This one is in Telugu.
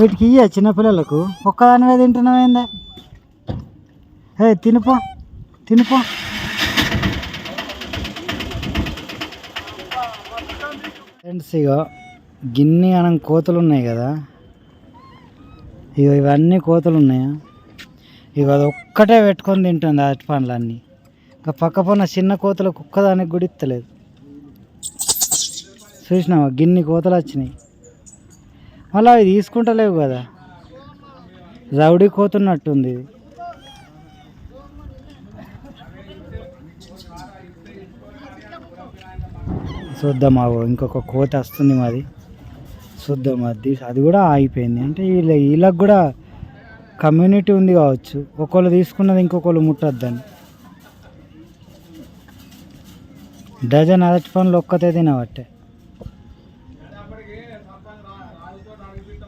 వీటికి ఇయ్య చిన్నపిల్లలకు. ఒక్కదానివే తింటున్నావేందే ఏ తినుపో తినుపో. ఫ్రెండ్స్ ఇక గిన్ని అనం కోతలు ఉన్నాయి కదా. ఇక ఇవన్నీ కోతలు ఉన్నాయా ఇక అది ఒక్కటే పెట్టుకొని తింటుంది అరటి పండ్లన్నీ. ఇంకా పక్క పన్న చిన్న కోతలకు ఒక్కదానికి కూడా ఇత్తలేదు. చూసినావా? గిన్ని కోతలు వచ్చినాయి. మళ్ళీ అవి తీసుకుంటలేవు కదా. రౌడీ కోతున్నట్టుంది ఇది. చూద్దాం ఆగో ఇంకొక కోత వస్తుంది మాది. చూద్దాం అది అది కూడా ఆగిపోయింది. అంటే వీళ్ళ వీళ్ళకి కూడా కమ్యూనిటీ ఉంది కావచ్చు. ఒకళ్ళు తీసుకున్నది ఇంకొకళ్ళు ముట్టద్దని. డజన్ అరటి పనులు ఒక్కతే తినబట్టే ये सब तो आलू तो डाल भी तो